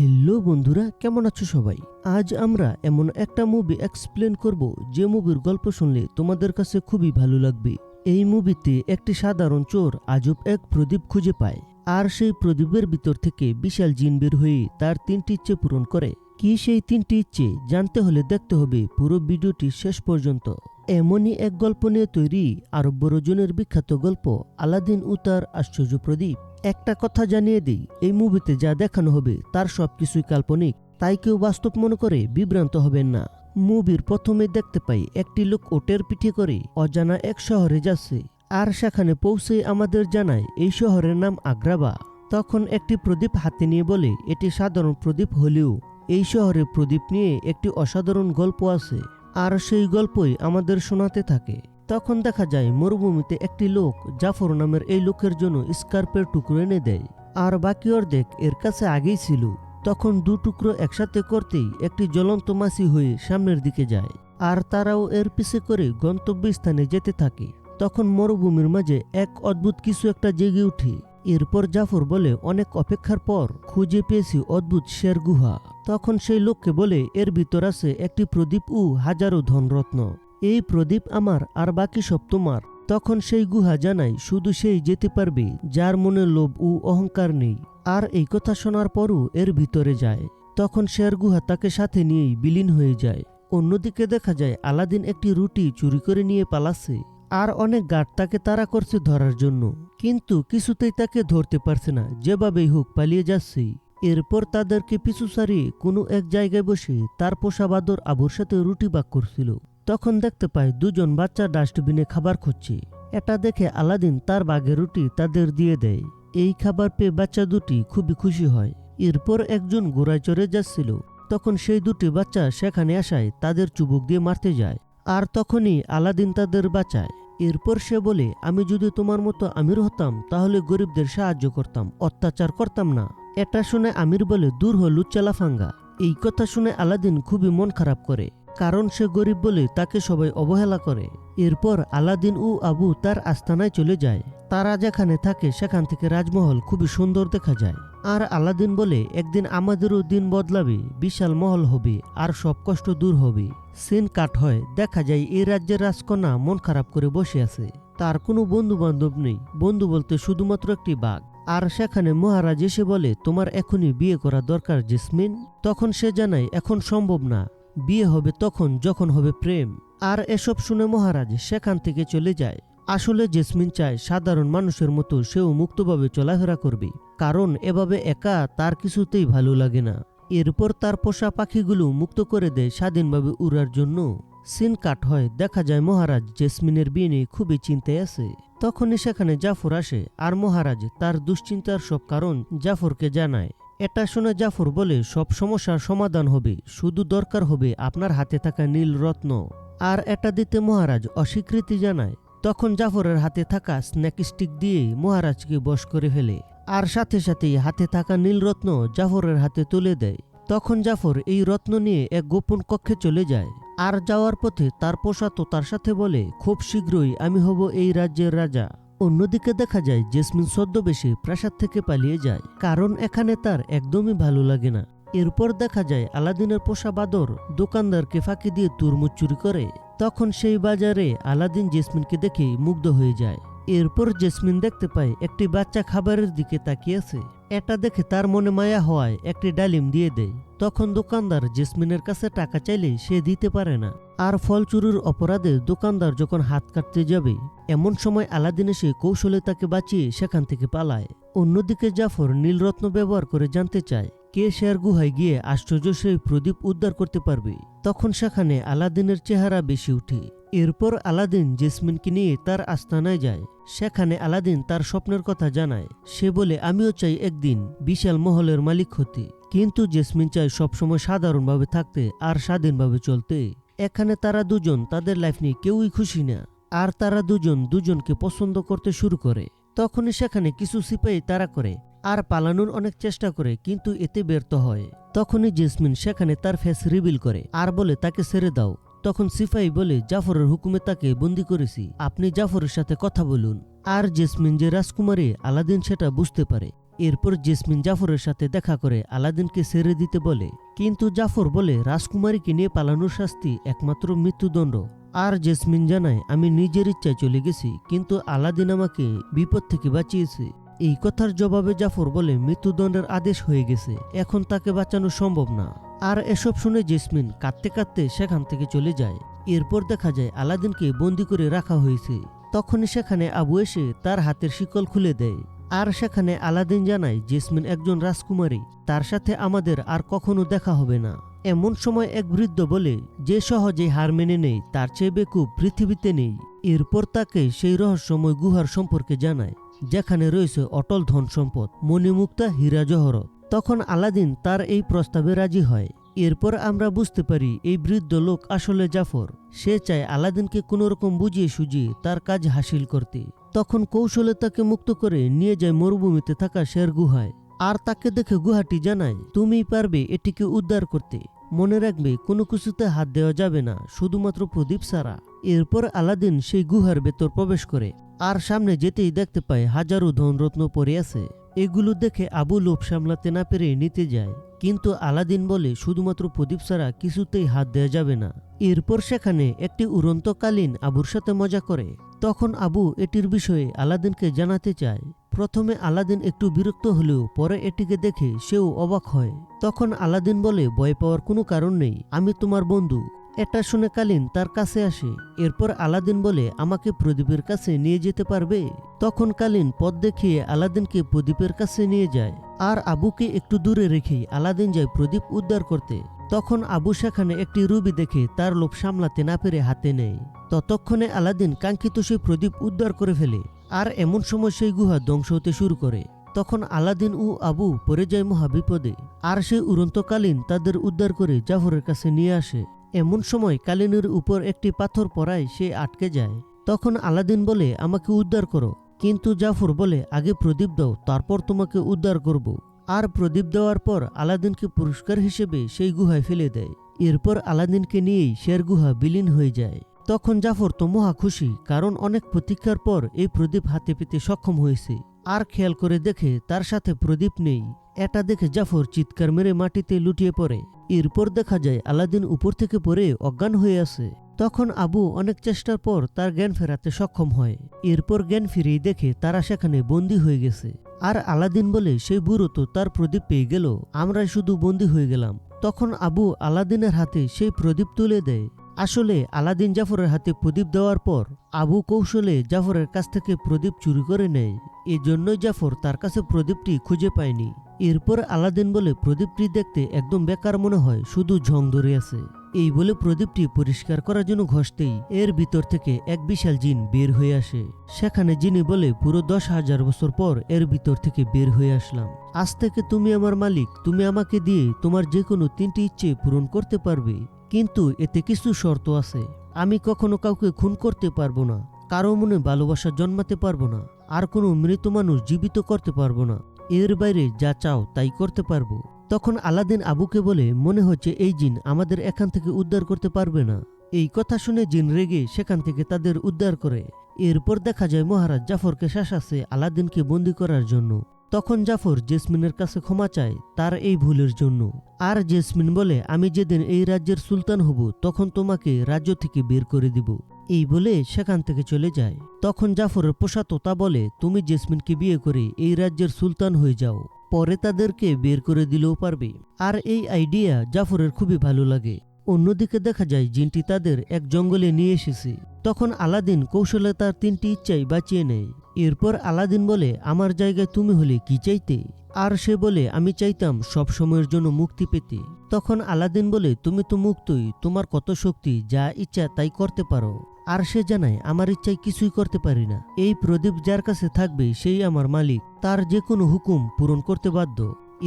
Hello বন্ধুরা, কেমন আছো সবাই? আজ আমরা এমন একটা মুভি এক্সপ্লেন করব যে মুভির গল্প শুনলে তোমাদের কাছে খুবই ভালো লাগবে। এই মুভিতে একটি সাধারণ চোর আজব এক প্রদীপ খুঁজে পায়, আর সেই প্রদীপের ভিতর থেকে বিশাল জিন বের হয়ে তার তিনটি ইচ্ছে পূরণ করে। কি সেই তিনটি ইচ্ছে জানতে হলে দেখতে হবে পুরো ভিডিওটি শেষ পর্যন্ত। এমনই এক গল্প নিয়ে তৈরি আরব্য রজনের বিখ্যাত গল্প আলাদিন ও তার আশ্চর্য প্রদীপ। একটা কথা জানিয়ে দিই, এই মুভিতে যা দেখানো হবে তার সবকিছুই কাল্পনিক, তাই কেউ বাস্তব মনে করে বিভ্রান্ত হবেন না। মুভির প্রথমে দেখতে পাই একটি লোক ওটের পিঠে করে অজানা এক শহরে যাচ্ছে, আর সেখানে পৌঁছে আমাদের জানায় এই শহরের নাম আগ্রাবা। তখন একটি প্রদীপ হাতে নিয়ে বলে, এটি সাধারণ প্রদীপ হলেও। এই শহরে প্রদীপ নিয়ে একটি অসাধারণ গল্প আছে। আর সেই গল্পই আমাদের শোনাতে থাকে। তখন দেখা যায়, মরুভূমিতে একটি লোক জাফর নামের এই লোকের জন্য স্কার্পের টুকরো এনে দেয়। আর বাকি অর্ধেক এর কাছে আগেই ছিল। তখন দু টুকরো একসাথে করতেই একটি জ্বলন্ত মাছি হয়ে সামনের দিকে যায়। আর তারাও এর পিছে করে গন্তব্যস্থানে যেতে থাকে। তখন মরুভূমির মাঝে এক অদ্ভুত কিছু একটা জেগে উঠে। এরপর জাফর বলে, অনেক অপেক্ষার পর খুঁজে পেয়েছি অদ্ভুত শের গুহা। তখন সেই লোককে বলে, এর ভিতর আছে একটি প্রদীপ ও হাজারো ধনরত্ন। এই প্রদীপ আমার, আর বাকি সব তোমার। তখন সেই গুহা জানাই শুধু সেই যেতে পারবে, যার মনে লোভ ও অহংকার নেই। আর এই কথা শোনার পরও এর ভিতরে যায়। তখন শের গুহা তাকে সাথে নিয়েই বিলীন হয়ে যায়। অন্যদিকে দেখা যায়, আলাদিন একটি রুটি চুরি করে নিয়ে পালাচ্ছে, আর অনেক গার্ড তাকে তাড়া করছে ধরার জন্য। কিন্তু কিছুতেই তাকে ধরতে পারছে না, যেভাবেই হোক পালিয়ে যাচ্ছে। এরপর তাদেরকে পিছু সারিয়ে কোনো এক জায়গায় বসে তার পোষা বাদর আবুর সাথে রুটি বাক করছিল। তখন দেখতে পায় দুজন বাচ্চা ডাস্টবিনে খাবার খুঁজছে। এটা দেখে আলাদিন তার বাঘের রুটি তাদের দিয়ে দেয়। এই খাবার পেয়ে বাচ্চা দুটি খুবই খুশি হয়। এরপর একজন ঘোড়ায় চড়ে যাচ্ছিল। তখন সেই দুটি বাচ্চা সেখানে আসায় তাদের চুবুক দিয়ে মারতে যায়। আর তখনই আলাদিন তাদের বাঁচায়। এরপর সে বলে, আমি যদি তোমার মতো আমির হতাম, তাহলে গরিবদের সাহায্য করতাম, অত্যাচার করতাম না। এটা শুনে আমির বলে, দূর হল চালাফাঙ্গা এই কথা শুনে আলাদিন খুবই মন খারাপ করে। কারণ সে গরিব বলে তাকে সবাই অবহেলা করে। এরপর আলাদিন ও আবু তার আস্তানায় চলে যায়। তারা যেখানে থাকে, সেখান থেকে রাজমহল খুবই সুন্দর দেখা যায়। আর আলাদিন বলে, একদিন আমাদেরও দিন বদলাবে, বিশাল মহল হবে, আর সব কষ্ট দূর হবে। সিন কাট হয়, দেখা যায় এই রাজ্যের রাজকন্যা মন খারাপ করে বসে আছে। তার কোনো বন্ধু বান্ধব নেই, বন্ধু বলতে শুধুমাত্র একটি বাঘ। আর সেখানে মহারাজ এসে বলে, তোমার এখনই বিয়ে করা দরকার, জেসমিন। তখন সে জানায়, এখন সম্ভব না। বিয়ে হবে তখন যখন হবে প্রেম। আর এসব শুনে মহারাজ সেখান থেকে চলে যায়। আসলে জেসমিন চায় সাধারণ মানুষের মতো সেও মুক্তভাবে চলাফেরা করবে। কারণ এভাবে একা তার কিছুতেই ভালো লাগে না। এরপর তার পোষা পাখিগুলো মুক্ত করে দেয় স্বাধীনভাবে উড়ার জন্য। সিন কাট হয়, দেখা যায় মহারাজ জেসমিনের বিয়ে নিয়ে খুবই চিন্তায় আছে। তখনই সেখানে জাফর আসে, আর মহারাজ তার দুশ্চিন্তার সব কারণ জাফরকে জানায়। এটা শুনে জাফর বলে, সব সমস্যার সমাধান হবে, শুধু দরকার হবে আপনার হাতে থাকা নীল রত্ন। আর এটা দিতে মহারাজ অস্বীকৃতি জানায়। তখন জাফরের হাতে থাকা স্ন্যাক স্টিক দিয়ে মহারাজকে বশ করে ফেলে। আর সাথে সাথেই হাতে থাকা নীলরত্ন জাফরের হাতে তুলে দেয়। তখন জাফর এই রত্ন নিয়ে এক গোপন কক্ষে চলে যায়। আর যাওয়ার পথে তার পোষা তো তার সাথে বলে, খুব শীঘ্রই আমি হব এই রাজ্যের রাজা। অন্যদিকে দেখা যায় জেসমিন ছদ্মবেশে প্রাসাদ থেকে পালিয়ে যায়, কারণ এখানে তার একদমই ভালো লাগে না। এরপর দেখা যায় আলাদিনের পোষা বাদর দোকানদারকে ফাঁকি দিয়ে তুরমুজ চুরি করে। তখন সেই বাজারে আলাদিন জেসমিনকে দেখে মুগ্ধ হয়ে যায়। এরপর জেসমিন দেখতে পায় একটি বাচ্চা খাবারের দিকে তাকিয়েছে এটা দেখে তার মনে মায়া হওয়ায় একটি ডালিম দিয়ে দেয়। তখন দোকানদার জেসমিনের কাছে টাকা চাইলে সে দিতে পারে না। আর ফল চুরির অপরাধে দোকানদার যখন হাত কাটতে যাবে, এমন সময় আলাদিন এসে কৌশলে তাকে বাঁচিয়ে সেখান থেকে পালায়। অন্যদিকে জাফর নীলরত্ন ব্যবহার করে জানতে চায়, কে শেয়ার গুহায় গিয়ে আশ্চর্য সেই প্রদীপ উদ্ধার করতে পারবে। তখন সেখানে আলাদিনের চেহারা বেশি উঠে। এরপর আলাদিন জেসমিনকে নিয়ে তার আস্তানায় যায়। সেখানে আলাদিন তার স্বপ্নের কথা জানায়। সে বলে, আমিও চাই একদিন বিশাল মহলের মালিক হতে। কিন্তু জেসমিন চায় সবসময় সাধারণভাবে থাকতে আর স্বাধীনভাবে চলতে। এখানে তারা দুজন, তাদের লাইফ নিয়ে কেউই খুশি না। আর তারা দুজন দুজনকে পছন্দ করতে শুরু করে। তখনই সেখানে কিছু সিপাহী তারা করে আর পালানোর অনেক চেষ্টা করে, কিন্তু এতে ব্যর্থ হয়। তখনই জেসমিন সেখানে তার ফেস রিভিল করে আর বলে, তাকে ছেড়ে দাও। তখন সিফাই বলে, জাফরের হুকুমে তাকে বন্দি করেছি। আপনি জাফরের সাথে কথা বলুন। আর জেসমিন যে রাজকুমারী, আলাদিন সেটা বুঝতে পারে। এরপর জেসমিন জাফরের সাথে দেখা করে, আলাদিনকে ছেড়ে দিতে বলে। কিন্তু জাফর বলে, রাজকুমারীকে নিয়ে পালানোর শাস্তি একমাত্র মৃত্যুদণ্ড। আর জেসমিন জানায়, আমি নিজের ইচ্ছায় চলে গেছি, কিন্তু আলাদিন আমাকে বিপদ থেকে বাঁচিয়েছে। এই কথার জবাবে জাফর বলে, মৃত্যুদণ্ডের আদেশ হয়ে গেছে। এখন তাকে বাঁচানো সম্ভব না। আর এসব শুনে জেসমিন কাঁদতে কাঁদতে সেখান থেকে চলে যায়। এরপর দেখা যায় আলাদিনকে বন্দি করে রাখা হয়েছে। তখনই সেখানে আবু এসে তার হাতের শিকল খুলে দেয়। আর সেখানে আলাদিন জানায়, জেসমিন একজন রাজকুমারী, তার সাথে আমাদের আর কখনো দেখা হবে না। এমন সময় এক বৃদ্ধ বলে, যে সহজে হার মেনে নেই, তার চেয়ে বেকুব পৃথিবীতে নেই। এরপর তাকে সেই রহস্যময় গুহার সম্পর্কে জানায়, যেখানে রয়েছে অটল ধন সম্পদ মণিমুক্তা হীরা জহরত। তখন আলাদিন তার এই প্রস্তাবে রাজি হয়। এরপর আমরা বুঝতে পারি, এই বৃদ্ধ লোক আসলে জাফর। সে চায় আলাদিনকে কোনোরকম বুঝিয়ে সুঝিয়ে তার কাজ হাসিল করতে। তখন কৌশলে তাকে মুক্ত করে নিয়ে যায় মরুভূমিতে থাকা শের গুহায়। আর তাকে দেখে গুহাটি জানায়, তুমিই পারবে এটিকে উদ্ধার করতে। মনে রাখবে, কোনো কিছুতে হাত দেওয়া যাবে না, শুধুমাত্র প্রদীপ সারা এরপর আলাদিন সেই গুহার ভেতর প্রবেশ করে। আর সামনে যেতেই দেখতে পায়, হাজারো ধনরত্ন পড়ে আছে। এগুলো দেখে আবু লোভ সামলাতে না পেরে নিতে যায়। কিন্তু আলাদিন বলে, শুধুমাত্র প্রদীপ ছাড়া কিছুতেই হাত দেওয়া যাবে না। এরপর সেখানে একটি উড়ন্ত কালীন আবুর সাথে মজা করে। তখন আবু এটির বিষয়ে আলাদিনকে জানাতে চায়। প্রথমে আলাদিন একটু বিরক্ত হলেও পরে এটিকে দেখে সেও অবাক হয়। তখন আলাদিন বলে, ভয় পাওয়ার কোনো কারণ নেই। আমি তোমার বন্ধু। এটা শুনে কালীন তার কাছে আসে, এরপর আলাদিন বলে, আমাকে প্রদীপের কাছে নিয়ে যেতে পারবে? তখন কালীন পথ দেখিয়ে আলাদিনকে প্রদীপের কাছে নিয়ে যায়। আর আবুকে একটু দূরে রেখে আলাদিন যায় প্রদীপ উদ্ধার করতে। তখন আবু সেখানে একটি রুবি দেখে তার লোভ সামলাতে না পেরে হাতে নেয়। ততক্ষণে আলাদিন কাঙ্ক্ষিত সেই প্রদীপ উদ্ধার করে ফেলে। আর এমন সময় সেই গুহা ধ্বংস হতে শুরু করে। তখন আলাদিন ও আবু পড়ে যায় মহাবিপদে আর সেই উড়ন্তকালীন তাদের উদ্ধার করে জাফরের কাছে নিয়ে আসে। এমন সময় কালিনের উপর একটি পাথর পড়ায় সে আটকে যায়। তখন আলাদিন বলে, আমাকে উদ্ধার করো। কিন্তু জাফর বলে, আগে প্রদীপ দাও, তারপর তোমাকে উদ্ধার করব। আর প্রদীপ দেওয়ার পর আলাদিনকে পুরস্কার হিসেবে সেই গুহায় ফেলে দেয়। এরপর আলাদিনকে নিয়েই শের গুহা বিলীন হয়ে যায়। তখন জাফর তো মহা খুশি, কারণ অনেক প্রতীক্ষার পর এই প্রদীপ হাতে পেতে সক্ষম হয়েছে। আর খেয়াল করে দেখে তার সাথে প্রদীপ নেই। এটা দেখে জাফর চিৎকার মেরে মাটিতে লুটিয়ে পড়ে। এরপর দেখা যায় আলাদিন উপর থেকে পড়ে অজ্ঞান হয়ে আছে। তখন আবু অনেক চেষ্টার পর তার জ্ঞান ফেরাতে সক্ষম হয়। এরপর জ্ঞান ফিরেই দেখে তারা সেখানে বন্দী হয়ে গেছে। আর আলাদিন বলে, সেই বুড়ো তো তার প্রদীপ পেয়ে গেল। আমরাই শুধু বন্দী হয়ে গেলাম। তখন আবু আলাদিনের হাতে সেই প্রদীপ তুলে দেয়। আসলে আলাদিন জাফরের হাতে প্রদীপ দেওয়ার পর আবু কৌশলে জাফরের কাছ থেকে প্রদীপ চুরি করে নেয়। এজন্যই জাফর তার কাছে প্রদীপটি খুঁজে পায়নি। এরপর আলাদিন বলে, প্রদীপটি দেখতে একদম বেকার মনে হয়, শুধু ঝং ধরে আছে। এই বলে প্রদীপটি পরিষ্কার করার জন্য ঘষতেই এর ভিতর থেকে এক বিশাল জিন বের হয়ে আসে। সেখানে যিনি বলে, পুরো দশ হাজার বছর পর এর ভিতর থেকে বের হয়ে আসলাম। আজ থেকে তুমি আমার মালিক, তুমি আমাকে দিয়ে তোমার যে কোনো তিনটি ইচ্ছে পূরণ করতে পারবে। কিন্তু এতে কিছু শর্ত আছে। আমি কখনো কাউকে খুন করতে পারব না, কারও মনে ভালোবাসা জন্মাতে পারব না, আর কোনো মৃত মানুষ জীবিত করতে পারব না। এর বাইরে যা চাও তাই করতে পারব। তখন আলাদিন আবুকে বলে, মনে হচ্ছে এই জিন আমাদের এখান থেকে উদ্ধার করতে পারবে না। এই কথা শুনে জিন রেগে সেখান থেকে তাদের উদ্ধার করে। এরপর দেখা যায় মহারাজ জাফরকে শাসাছে আলাদিনকে বন্দি করার জন্য। তখন জাফর জেসমিনের কাছে ক্ষমা চায় তার এই ভুলের জন্য। আর জেসমিন বলে, আমি যেদিন এই রাজ্যের সুলতান হব, তখন তোমাকে রাজ্য থেকে বের করে দিব। এই বলে সেখান থেকে চলে যায়। তখন জাফরের পোষাতোতা বলে, তুমি জেসমিনকে বিয়ে করে এই রাজ্যের সুলতান হয়ে যাও। পরে তাদেরকে বের করে দিলেও পারবে। আর এই আইডিয়া জাফরের খুবই ভালো লাগে। অন্যদিকে দেখা যায় জিনটি তাদের এক জঙ্গলে নিয়ে এসেছে। তখন আলাদিন কৌশলে তার তিনটি ইচ্ছাই বাঁচিয়ে নেয়। এরপর আলাদিন বলে, আমার জায়গায় তুমি হলে কি চাইতে? আর সে বলে, আমি চাইতাম সব সময়ের জন্য মুক্তি পেতে। তখন আলাদিন বলে, তুমি তো মুক্তই, তোমার কত শক্তি, যা ইচ্ছা তাই করতে পারো। আর সে জানায়, আমার ইচ্ছায় কিছুই করতে পারি না। এই প্রদীপ যার কাছে থাকবে, সেই আমার মালিক। তার যে কোনো হুকুম পূরণ করতে বাধ্য।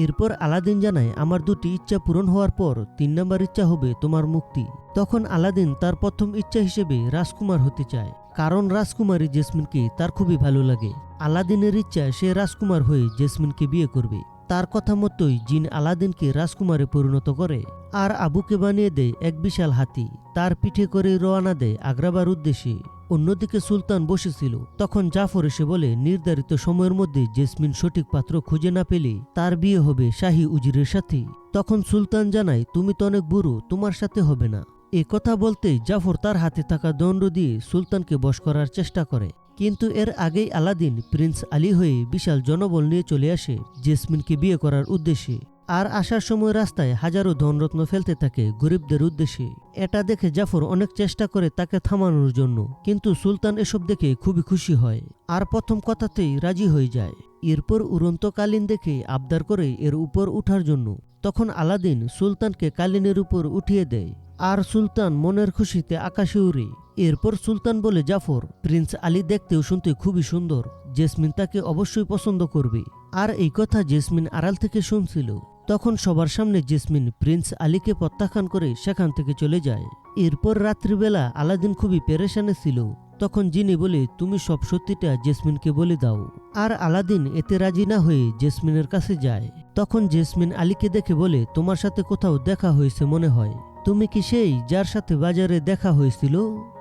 এরপর আলাদিন জানায়, আমার দুটি ইচ্ছা পূরণ হওয়ার পর তিন নম্বর ইচ্ছা হবে তোমার মুক্তি। তখন আলাদিন তার প্রথম ইচ্ছা হিসেবে রাজকুমার হতে চায়, কারণ রাজকুমারী জেসমিনকে তার খুবই ভালো লাগে। আলাদিনের ইচ্ছা সে রাজকুমার হয়ে জেসমিনকে বিয়ে করবে। তার কথা মতোই জিন আলাদিনকে রাজকুমারে পরিণত করে আর আবুকে বানিয়ে দেয় এক বিশাল হাতি। তার পিঠে করে রওনা দেয় আগ্রাবার উদ্দেশ্যে। অন্যদিকে সুলতান বসেছিল। তখন জাফর এসে বলে, নির্ধারিত সময়ের মধ্যে জেসমিন সঠিক পাত্র খুঁজে না পেলে তার বিয়ে হবে শাহী উজিরের সাথে। তখন সুলতান জানায়, তুমি তো অনেক বুড়ো, তোমার সাথে হবে না। এ কথা বলতে জাফর তার হাতে থাকা দণ্ড দিয়ে সুলতানকে বশ করার চেষ্টা করে। কিন্তু এর আগেই আলাদিন প্রিন্স আলী হয়ে বিশাল জনবল নিয়ে চলে আসে জেসমিনকে বিয়ে করার উদ্দেশ্যে। আর আসার সময় রাস্তায় হাজারো ধনরত্ন ফেলতে থাকে গরিবদের উদ্দেশ্যে। এটা দেখে জাফর অনেক চেষ্টা করে তাকে থামানোর জন্য, কিন্তু সুলতান এসব দেখে খুবই খুশি হয় আর প্রথম কথাতেই রাজি হয়ে যায়। এরপর উড়ন্ত কালীন দেখে আবদার করে এর উপর উঠার জন্য। তখন আলাদিন সুলতানকে কালিনের উপর উঠিয়ে দেয় আর সুলতান মনের খুশিতে আকাশে উড়ে। এরপর সুলতান বলে জাফর, প্রিন্স আলী দেখতেও শুনতে খুবই সুন্দর, জেসমিন তাকে অবশ্যই পছন্দ করবে। আর এই কথা জেসমিন আড়াল থেকে শুনছিল। তখন সবার সামনে জেসমিন প্রিন্স আলীকে প্রত্যাখ্যান করে সেখান থেকে চলে যায়। এরপর রাত্রিবেলা আলাদিন খুবই পেরেশানে ছিল। তখন জিনি বলে, তুমি সব সত্যিটা জেসমিনকে বলে দাও। আর আলাদিন এতে রাজি না হয়ে জেসমিনের কাছে যায়। তখন জেসমিন আলীকে দেখে বলে, তোমার সাথে কোথাও দেখা হয়েছে মনে হয়। তুমি কি সেই যার সাথে বাজারে দেখা হয়েছিল?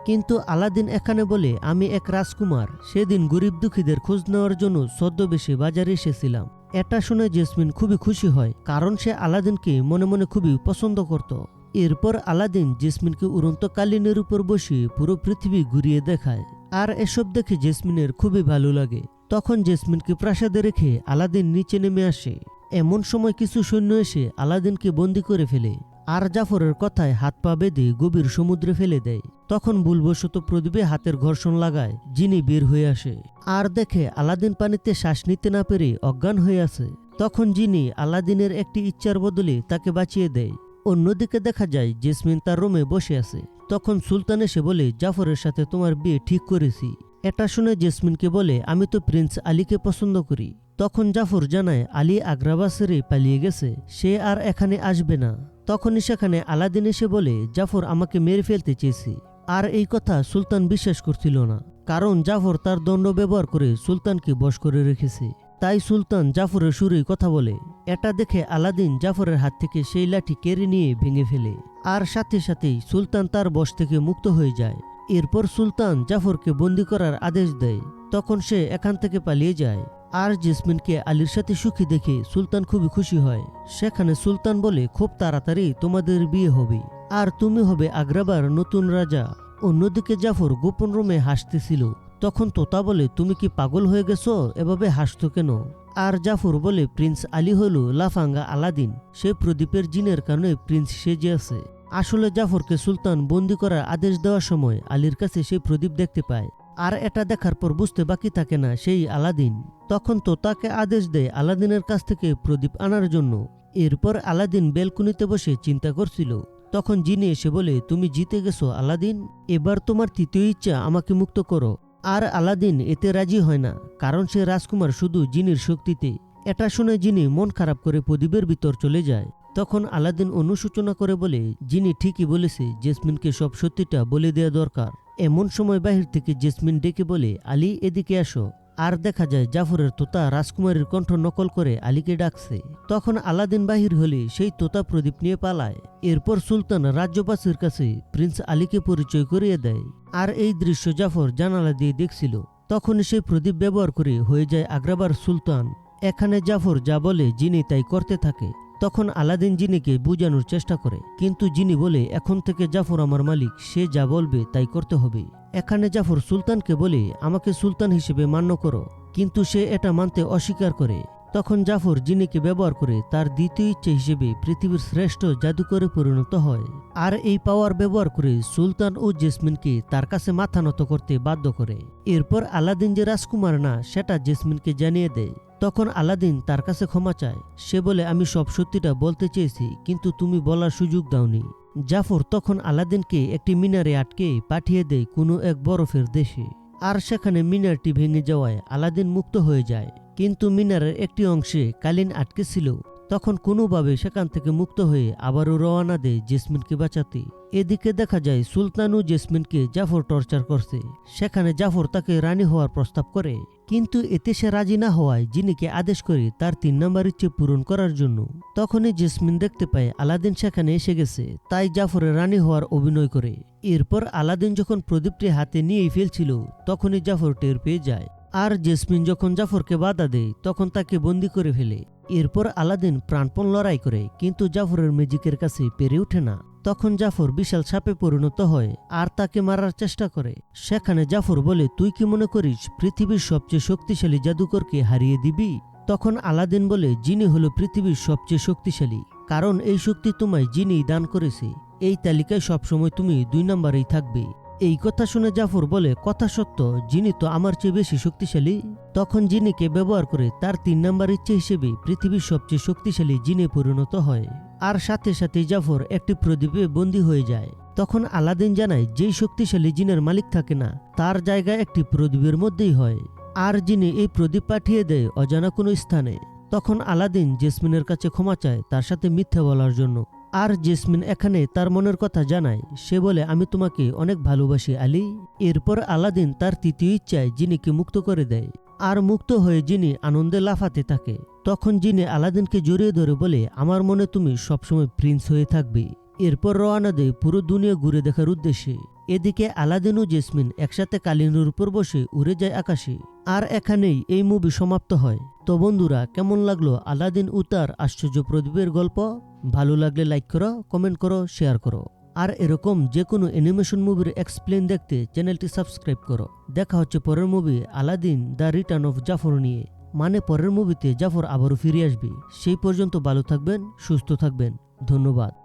কিন্তু আলাদিন এখানে বলে, আমি এক রাজকুমার। সেদিন গরিব দুঃখীদের খোঁজ নেওয়ার জন্য ছদ্মবেশে বাজারে এসেছিলাম। এটা শুনে জেসমিন খুবই খুশি হয়, কারণ সে আলাদিনকে মনে মনে খুবই পছন্দ করত। এরপর আলাদিন জেসমিনকে উড়ন্ত কালিনের উপর বসিয়ে পুরো পৃথিবী ঘুরিয়ে দেখায়। আর এসব দেখে জেসমিনের খুবই ভালো লাগে। তখন জেসমিনকে প্রাসাদে রেখে আলাদিন নিচে নেমে আসে। এমন সময় কিছু সৈন্য এসে আলাদিনকে বন্দি করে ফেলে। আর জাফরের কথায় হাত পা বেঁধে গভীর সমুদ্রে ফেলে দেয়। তখন ভুলবশত প্রদীপে হাতের ঘর্ষণ লাগায়, যিনি বের হয়ে আসে। আর দেখে আলাদিন পানিতে শ্বাস নিতে না পেরে অজ্ঞান হয়ে আছে। তখন যিনি আলাদিনের একটি ইচ্ছার বদলে তাকে বাঁচিয়ে দেয়। অন্যদিকে দেখা যায়, জেসমিন তার রুমে বসে আছে। তখন সুলতান এসে বলে, জাফরের সাথে তোমার বিয়ে ঠিক করেছি। এটা শুনে জেসমিনকে বলে, আমি তো প্রিন্স আলীকে পছন্দ করি। তখন জাফর জানায়, আলী আগ্রাবাসেরে পালিয়ে গেছে। সে আর এখানে আসবে না। তখনই সেখানে আলাদিন এসে বলে, জাফর, আমাকে মেরে ফেলতে চেয়েছি। আর এই কথা সুলতান বিশ্বাস করছিল না, কারণ জাফর তার দণ্ড ব্যবহার করে সুলতানকে বশ করে রেখেছে। তাই সুলতান জাফরের সুরেই কথা বলে, এটা দেখে আলাদিন জাফরের হাত থেকে সেই লাঠি কেড়ে নিয়ে ভেঙে ফেলে। আর সাথে সাথেই সুলতান তার বশ থেকে মুক্ত হয়ে যায়। এরপর সুলতান জাফরকে বন্দি করার আদেশ দেয়। তখন সে এখান থেকে পালিয়ে যায়। আর জেসমিনকে আলীর সাথে সুখী দেখে সুলতান খুবই খুশি হয়। সেখানে সুলতান বলে, খুব তাড়াতাড়ি তোমাদের বিয়ে হবে। আর তুমি হবে আগ্রাবার নতুন রাজা। অন্যদিকে জাফর গোপন রুমে হাসতেছিল। তখন তোতা বলে, তুমি কি পাগল হয়ে গেছো? এভাবে হাসতো কেন? আর জাফর বলে, প্রিন্স আলী হল লাফাঙ্গা আলাদিন। সে প্রদীপের জিনের কারণে প্রিন্স সেজে আছে। আসলে জাফরকে সুলতান বন্দি করার আদেশ দেওয়ার সময় আলীর কাছে সেই প্রদীপ দেখতে পায়। আর এটা দেখার পর বুঝতে বাকি থাকে না সেই আলাদিন। তখন তো তাকে আদেশ দেয় আলাদিনের কাছ থেকে প্রদীপ আনার জন্য। এরপর আলাদিন বেলকুনিতে বসে চিন্তা করছিল। তখন জিনি এসে বলে, তুমি জিতে গেছো আলাদিন, এবার তোমার তৃতীয় ইচ্ছা আমাকে মুক্ত করো। আর আলাদিন এতে রাজি হয় না, কারণ সে রাজকুমার শুধু জিনির শক্তিতে। এটা শুনে জিনি মন খারাপ করে প্রদীপের ভিতর চলে যায়। তখন আলাদিন অনুসূচনা করে বলে যিনি ঠিকই বলেছে, জেসমিনকে সব সত্যিটা বলে দেওয়া দরকার। এমন সময় বাহির থেকে জেসমিন ডেকে বলে, আলী, এদিকে আসো। আর দেখা যায় জাফরের তোতা রাজকুমারীর কণ্ঠ নকল করে আলীকে ডাকছে। তখন আলাদিন বাহির হলে সেই তোতা প্রদীপ নিয়ে পালায়। এরপর সুলতান রাজ্যবাসীর কাছে প্রিন্স আলীকে পরিচয় করিয়ে দেয়। আর এই দৃশ্য জাফর জানালা দিয়ে দেখছিল। তখন সেই প্রদীপ ব্যবহার করে হয়ে যায় আগ্রাবার সুলতান। এখানে জাফর যা বলে, যিনি তাই করতে থাকে। তখন আলাদিন জিনিকে বুঝানোর চেষ্টা করে। কিন্তু জিনি বলে, এখন থেকে জাফর আমার মালিক, সে যা বলবে তাই করতে হবে। এখানে জাফর সুলতানকে বলে, আমাকে সুলতান হিসেবে মান্য করো। কিন্তু সে এটা মানতে অস্বীকার করে। তখন জাফর জিনিকে ব্যবহার করে তার দ্বিতীয় ইচ্ছে হিসেবে পৃথিবীর শ্রেষ্ঠ জাদুকরে পরিণত হয়, আর এই পাওয়ার ব্যবহার করে সুলতান ও জেসমিনকে তার কাছে মাথা নত করতে বাধ্য করে। এরপর আলাদিন যে রাজকুমার না, সেটা জেসমিনকে জানিয়ে দেয়, তখন আলাদিন তার কাছে ক্ষমা চায়। সে বলে, আমি সব সত্যিটা বলতে চেয়েছি, কিন্তু তুমি বলার সুযোগ দাওনি। জাফর তখন আলাদিনকে একটি মিনারে আটকে পাঠিয়ে দেয় কোনো এক বরফের দেশে। আর সেখানে মিনারটি ভেঙে যাওয়ায় আলাদিন মুক্ত হয়ে যায়। কিন্তু মিনারের একটি অংশে কালিন আটকে ছিল। তখন কোনোভাবে সেখান থেকে মুক্ত হয়ে আবারও রওনা দেয় জেসমিনকে বাঁচাতে। এদিকে দেখা যায় সুলতানু জেসমিনকে জাফর টর্চার করছে। সেখানে জাফর তাকে রানী হওয়ার প্রস্তাব করে। কিন্তু এতে সে রাজি না হওয়ায় জিনিকে আদেশ করে তার তিন নম্বর ইচ্ছে পূরণ করার জন্য। তখনই জেসমিন দেখতে পায় আলাদিন সেখানে এসে গেছে। তাই জাফরের রানী হওয়ার অভিনয় করে। এরপর আলাদিন যখন প্রদীপটি হাতে নিয়েই ফেলছিল, তখনই জাফর টের পেয়ে যায়। আর জেসমিন যখন জাফরকে বাধা দেয়, তখন তাকে বন্দি করে ফেলে। এরপর আলাদিন প্রাণপণ লড়াই করে, কিন্তু জাফরের ম্যাজিকের কাছে পেরে ওঠে না। তখন জাফর বিশাল সাপে পরিণত হয় আর তাকে মারার চেষ্টা করে। সেখানে জাফর বলে, তুই কি মনে করিস, পৃথিবীর সবচেয়ে শক্তিশালী জাদুকরকে হারিয়ে দিবি? তখন আলাদিন বলে, জিনি হলো পৃথিবীর সবচেয়ে শক্তিশালী, কারণ এই শক্তি তোমায় জিনি দান করেছে। এই তালিকায় সবসময় তুমি দুই নম্বরেই থাকবে। এই কথা শুনে জাফর বলে, কথা সত্য, যিনি তো আমার চেয়ে বেশি শক্তিশালী, তখন জিনিকে ব্যবহার করে তার তিন নাম্বার ইচ্ছে হিসেবে পৃথিবীর সবচেয়ে শক্তিশালী জিনে পরিণত হয়। আর সাথে সাথে জাফর একটি প্রদীপে বন্দী হয়ে যায়। তখন আলাদিন জানায়, যেই শক্তিশালী জিনের মালিক থাকে না, তার জায়গা একটি প্রদীপের মধ্যেই হয়। আর যিনি এই প্রদীপ পাঠিয়ে দেয় অজানা কোনো স্থানে। তখন আলাদিন জেসমিনের কাছে ক্ষমা চায়, তার সাথে মিথ্যে বলার জন্য। আর জেসমিন এখানে তার মনের কথা জানায়। সে বলে, আমি তোমাকে অনেক ভালোবাসি, আলী। এরপর আলাদিন তার তৃতীয় ইচ্ছায় জিনিকে মুক্ত করে দেয়। আর মুক্ত হয়ে যিনি আনন্দে লাফাতে থাকে। তখন যিনি আলাদিনকে জড়িয়ে ধরে বলে, আমার মনে তুমি সবসময় প্রিন্স হয়ে থাকবে। এরপর রওনা দেয় পুরো দুনিয়া ঘুরে দেখার উদ্দেশ্যে। এদিকে আলাদিন ও জেসমিন একসাথে কালিনুর উপর বসে উড়ে যায় আকাশে। আর এখানেই এই মুভি সমাপ্ত হয়। তো বন্ধুরা, কেমন লাগল আলাদিন উতার আশ্চর্য প্রদীপের গল্প? ভালো লাগলে লাইক করো কমেন্ট করো শেয়ার করো। আর এরকম যে কোনো অ্যানিমেশন মুভির এক্সপ্লেন দেখতে চ্যানেলটি সাবস্ক্রাইব করো। দেখা হচ্ছে পরের movie Aladdin the return of Jafar নিয়ে। মানে পরের মুভিতে জাফর আবারও ফিরে আসবে। সেই পর্যন্ত ভালো থাকবেন, সুস্থ থাকবেন। ধন্যবাদ।